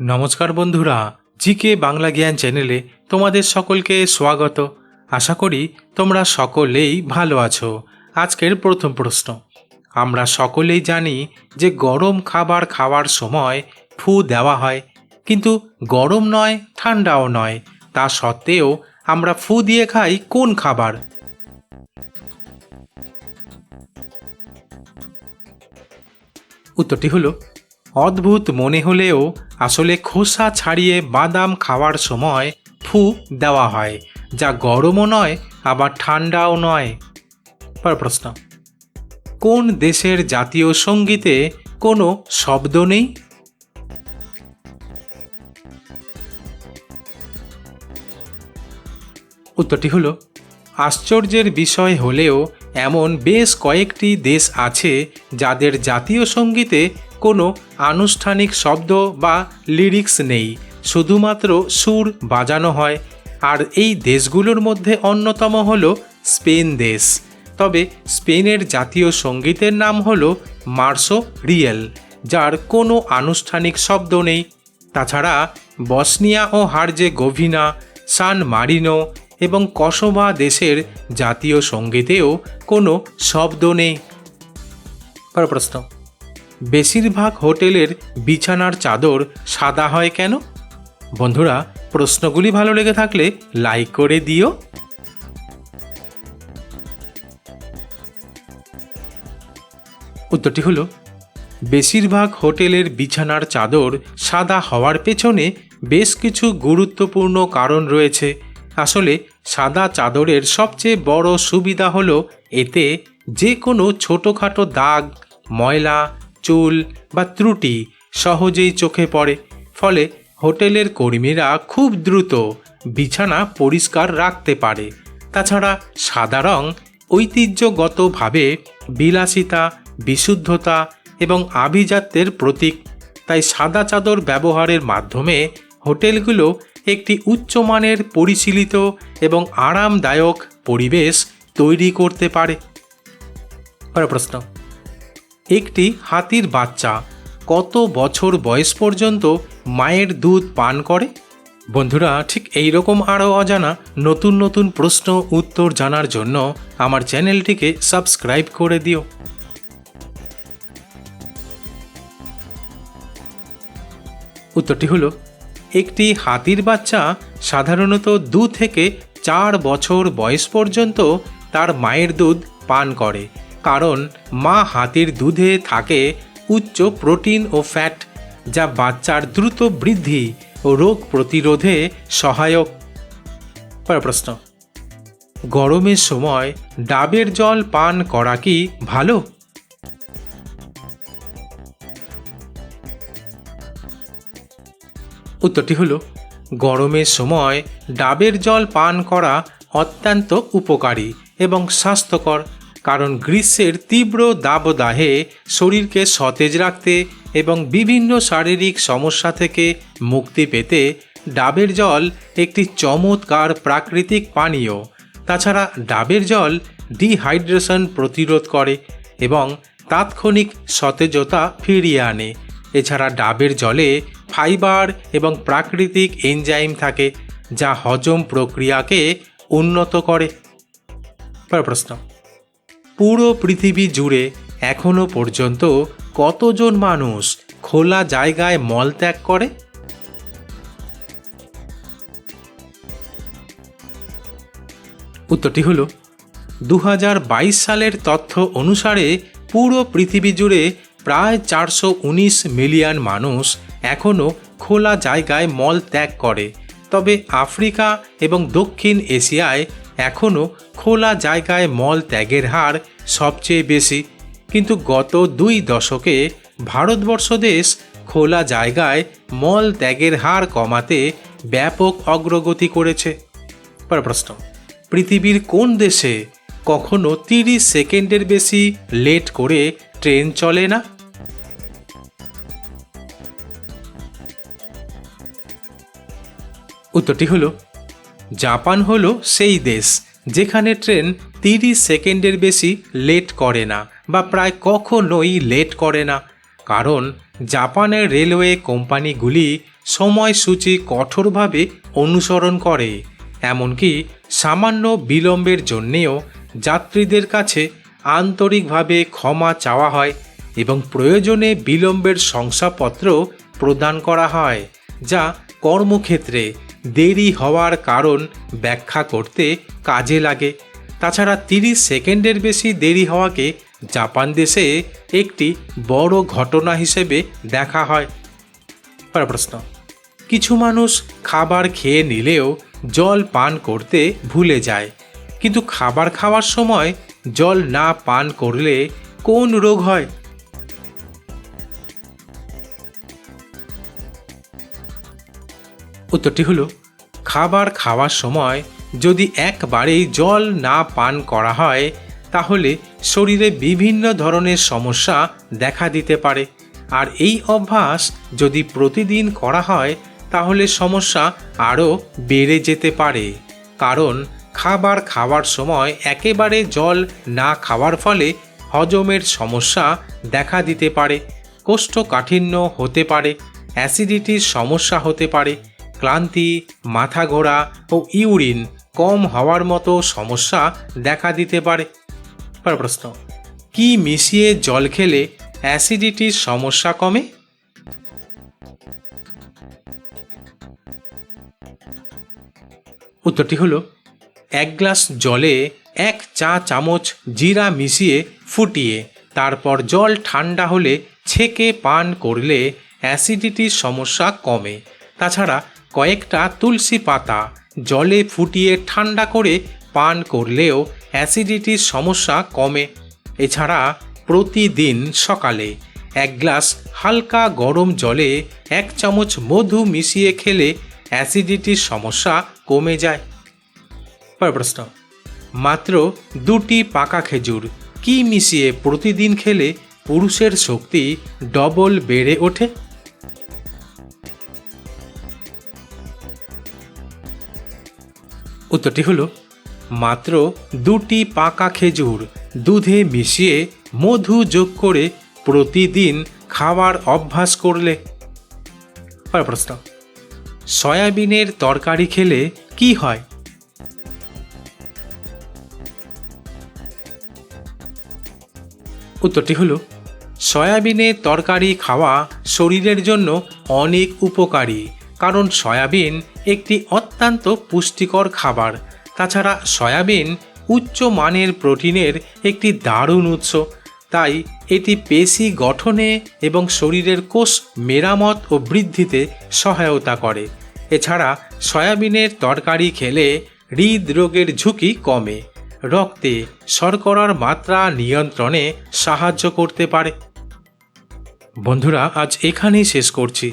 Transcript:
নমস্কার বন্ধুরা, জিকে বাংলা জ্ঞান চ্যানেলে তোমাদের সকলকে স্বাগত। আশা করি তোমরা সকলেই ভালো আছো। আজকের প্রথম প্রশ্ন। আমরা সকলেই জানি যে গরম খাবার খাওয়ার সময় ফু দেওয়া হয়, কিন্তু গরম নয়, ঠান্ডাও নয়। তা সত্ত্বেও আমরা ফু দিয়ে খাই কোন খাবার? উত্তরটি হলো অদ্ভুত মনে হলেও আসলে খোসা ছাড়িয়ে বাদাম খাওয়ার সময় ফু দেওয়া হয়, যা গরমও নয়, আবার ঠান্ডাও নয়। পর প্রশ্ন। কোন দেশের জাতীয় সঙ্গীতে কোনো শব্দ নেই? উত্তরটি হলো, আশ্চর্যের বিষয় হলেও এমন বেশ কয়েকটি দেশ আছে যাদের জাতীয় সঙ্গীতে কোনো আনুষ্ঠানিক শব্দ বা লিরিক্স নেই, শুধুমাত্র সুর বাজানো হয়। আর এই দেশগুলোর মধ্যে অন্যতম হল স্পেন দেশ। তবে স্পেনের জাতীয় সঙ্গীতের নাম হল মার্সো রিয়েল, যার কোনো আনুষ্ঠানিক শব্দ নেই। তাছাড়া বসনিয়া ও হার্জে গোভিনা, সান মারিনো এবং কসোভা দেশের জাতীয় সঙ্গীতেও কোনো শব্দ নেই। পর প্রশ্ন। বেশিরভাগ হোটেলের বিছানার চাদর সাদা হয় কেন? বন্ধুরা, প্রশ্নগুলি ভালো লেগে থাকলে লাইক করে দিও। উত্তরটি হলো, বেশিরভাগ হোটেলের বিছানার চাদর সাদা হওয়ার পেছনে বেশ কিছু গুরুত্বপূর্ণ কারণ রয়েছে। আসলে, সাদা চাদরের সবচেয়ে বড় সুবিধা হলো এতে যে কোনো ছোটোখাটো দাগ, ময়লা চুল বা ত্রুটি সহজেই চোখে পড়ে। ফলে হোটেলের কর্মীরা খুব দ্রুত বিছানা পরিষ্কার রাখতে পারে। তাছাড়া সাদা রং ঐতিহ্যগতভাবে বিলাসিতা, বিশুদ্ধতা এবং আভিজাত্যের প্রতীক। তাই সাদা চাদর ব্যবহারের মাধ্যমে হোটেলগুলো একটি উচ্চমানের পরিশীলিত এবং আরামদায়ক পরিবেশ তৈরি করতে পারে। প্রশ্ন। একটি হাতির বাচ্চা কত বছর বয়স পর্যন্ত মায়ের দুধ পান করে? বন্ধুরা, ঠিক এই রকম আরও অজানা নতুন নতুন প্রশ্ন উত্তর জানার জন্য আমার চ্যানেলটিকে সাবস্ক্রাইব করে দিও। উত্তরটি হলো, একটি হাতির বাচ্চা সাধারণত দু থেকে চার বছর বয়স পর্যন্ত তার মায়ের দুধ পান করে। কারণ মা হাতির দুধে থাকে উচ্চ প্রোটিন ও ফ্যাট, যা বাচ্চার দ্রুত বৃদ্ধি ও রোগ প্রতিরোধে সহায়ক। পরের প্রশ্ন, গরমের সময় ডাবের জল পান করা কি ভালো? উত্তরটি হলো, গরমের সময় ডাবের জল পান করা অত্যন্ত উপকারী এবং স্বাস্থ্যকর। কারণ গ্রীষ্মের তীব্র দাবদাহে শরীরকে সতেজ রাখতে এবং বিভিন্ন শারীরিক সমস্যা থেকে মুক্তি পেতে ডাবের জল একটি চমৎকার প্রাকৃতিক পানীয়। তাছাড়া ডাবের জল ডিহাইড্রেশন প্রতিরোধ করে এবং তাৎক্ষণিক সতেজতা ফিরিয়ে আনে। এছাড়া ডাবের জলে ফাইবার এবং প্রাকৃতিক এনজাইম থাকে, যা হজম প্রক্রিয়াকে উন্নত করে। প্রশ্ন। পুরো পৃথিবী জুড়ে এখনও পর্যন্ত কতজন মানুষ খোলা জায়গায় মলত্যাগ করে? উত্তরটি হলো দু সালের তথ্য অনুসারে পুরো পৃথিবী জুড়ে প্রায় চারশো উনিশ মিলিয়ন মানুষ এখনও খোলা জায়গায় মল ত্যাগ করে। তবে আফ্রিকা এবং দক্ষিণ এশিয়ায় এখনও খোলা জায়গায় মল ত্যাগের হার সবচেয়ে বেশি। কিন্তু গত দুই দশকে ভারতবর্ষ দেশ খোলা জায়গায় মল ত্যাগের হার কমাতে ব্যাপক অগ্রগতি করেছে। পরের প্রশ্ন, পৃথিবীর কোন দেশে কখনো তিরিশ সেকেন্ডের বেশি লেট করে ট্রেন চলে না? উত্তরটি হলো জাপান হলো সেই দেশ যেখানে ট্রেন তিরিশ সেকেন্ডের বেশি লেট করে না বা প্রায় কখনোই লেট করে না। কারণ জাপানের রেলওয়ে কোম্পানিগুলি সময়সূচি কঠোরভাবে অনুসরণ করে, এমনকি সামান্য বিলম্বের জন্যেও যাত্রীদের কাছে আন্তরিকভাবে ক্ষমা চাওয়া হয় এবং প্রয়োজনে বিলম্বের শংসাপত্র প্রদান করা হয়, যা কর্মক্ষেত্রে দেরি হওয়ার কারণ ব্যাখ্যা করতে কাজে লাগে। তাছাড়া তিরিশ সেকেন্ডের বেশি দেরি হওয়াকে জাপান দেশে একটি বড় ঘটনা হিসেবে দেখা হয়। প্রশ্ন। কিছু মানুষ খাবার খেয়ে নিলেও জল পান করতে ভুলে যায়। কিন্তু খাবার খাওয়ার সময় জল না পান করলে কোন রোগ হয়? উত্তরটি হলো, খাবার খাওয়ার সময় যদি একবারেই জল না পান করা হয়, তাহলে শরীরে বিভিন্ন ধরনের সমস্যা দেখা দিতে পারে। আর এই অভ্যাস যদি প্রতিদিন করা হয়, তাহলে সমস্যা আরও বেড়ে যেতে পারে। কারণ খাবার খাওয়ার সময় একেবারে জল না খাওয়ার ফলে হজমের সমস্যা দেখা দিতে পারে, কোষ্ঠকাঠিন্য হতে পারে, অ্যাসিডিটির সমস্যা হতে পারে। ক্লান্তি, মাথা ঘোরা ও ইউরিন কম হওয়ার মতো সমস্যা দেখা দিতে পারে। প্রশ্ন, কি মিশিয়ে জল খেলে অ্যাসিডিটির সমস্যা কমে? উত্তরটি হলো, এক গ্লাস জলে এক চা চামচ জিরা মিশিয়ে ফুটিয়ে, তারপর জল ঠান্ডা হলে ছেঁকে পান করলে অ্যাসিডিটির সমস্যা কমে। তাছাড়া কয়েকটা তুলসী পাতা জলে ফুটিয়ে ঠান্ডা করে পান করলেও অ্যাসিডিটির সমস্যা কমে। এছাড়া প্রতিদিন সকালে এক গ্লাস হালকা গরম জলে এক চামচ মধু মিশিয়ে খেলে অ্যাসিডিটির সমস্যা কমে যায়। প্রশ্ন, মাত্র দুটি পাকা খেজুর কি মিশিয়ে প্রতিদিন খেলে পুরুষের শক্তি ডবল বেড়ে ওঠে? উত্তরটি হলো, মাত্র দুটি পাকা খেজুর দুধে মিশিয়ে মধু যোগ করে প্রতিদিন খাওয়ার অভ্যাস করলে। প্রশ্ন, সয়াবিনের তরকারি খেলে কি হয়? উত্তরটি হলো সয়াবিনের তরকারি খাওয়া শরীরের জন্য অনেক উপকারী। কারণ সয়াবিন একটি অত্যন্ত পুষ্টিকর খাবার। তাছাড়া সয়াবিন উচ্চ মানের প্রোটিনের একটি দারুণ উৎস। তাই এটি পেশি গঠনে এবং শরীরের কোষ মেরামত ও বৃদ্ধিতে সহায়তা করে। এছাড়া সয়াবিনের তরকারি খেলে হৃদরোগের ঝুঁকি কমে। রক্তে শর্করার মাত্রা নিয়ন্ত্রণে সাহায্য করতে পারে। বন্ধুরা, আজ এখানেই শেষ করছি।